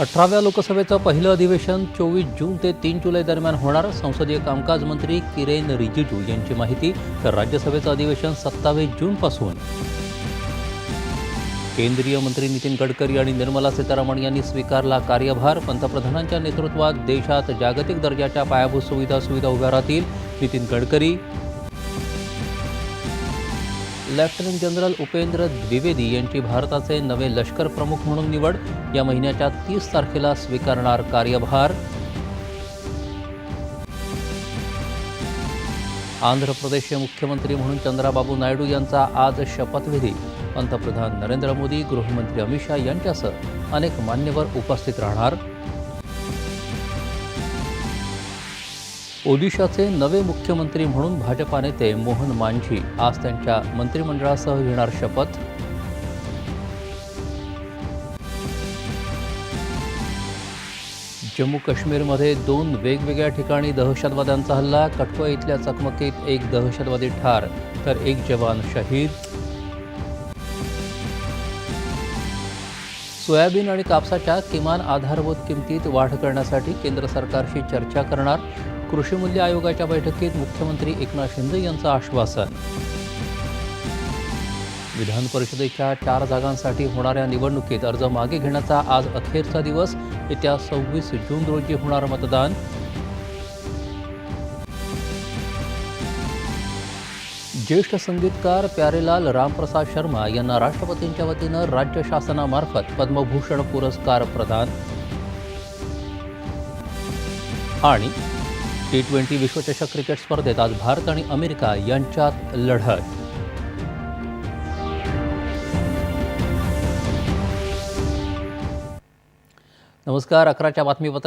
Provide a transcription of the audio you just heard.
अठराव्या लोकसभेचं पहिलं अधिवेशन चोवीस जून ते तीन जुलै दरम्यान होणार. संसदीय कामकाज मंत्री किरेन रिजिजू यांची माहिती तर राज्यसभेचं अधिवेशन सत्तावीस जूनपासून केंद्रीय मंत्री नितीन गडकरी आणि निर्मला सीतारामन यांनी स्वीकारला कार्यभार. पंतप्रधानांच्या नेतृत्वात देशात जागतिक दर्जाच्या पायाभूत सुविधा सुविधा उभ्या राहतील. नितीन गडकरी लेफ्टनंट जनरल उपेंद्र द्विवेदी यांची भारताचे नवे लष्कर प्रमुख म्हणून निवड. या महिन्याच्या तीस तारखेला स्वीकारणार कार्यभार. आंध्र प्रदेशचे मुख्यमंत्री म्हणून चंद्राबाबू नायडू यांचा आज शपथविधी. पंतप्रधान नरेंद्र मोदी गृहमंत्री अमित शहा यांच्यासह अनेक मान्यवर उपस्थित राहणार. ओदिशाचे नवे मुख्यमंत्री म्हणून भाजपा नेते मोहन मांझी आज त्यांच्या मंत्रिमंडळासह घेणार शपथ. जम्मू काश्मीरमध्ये दोन वेगवेगळ्या ठिकाणी दहशतवाद्यांचा हल्ला कठुआ इथल्या चकमकीत एक दहशतवादी ठार तर एक जवान शहीद. सोयाबीन आणि कापसाच्या किमान आधारभूत किमतीत वाढ करण्यासाठी केंद्र सरकारशी चर्चा करणार. कृषी मूल्य आयोगाच्या बैठकीत मुख्यमंत्री एकनाथ शिंदे यांचं आश्वासन. विधान परिषदेच्या चार जागांसाठी होणाऱ्या निवडणुकीत अर्ज मागे घेण्याचा आज अखेरचा दिवस. येत्या सव्वीस जून रोजी होणार मतदान. ज्येष्ठ संगीतकार प्यारेलाल रामप्रसाद शर्मा यांना राष्ट्रपतींच्या वतीनं राज्य शासनामार्फत पद्मभूषण पुरस्कार प्रदान. आणि टी ट्वेंटी विश्वचषक क्रिकेट स्पर्धेत आज भारत आणि अमेरिका यांच्यात लढत. नमस्कार अकराच्या बातमीपत्रात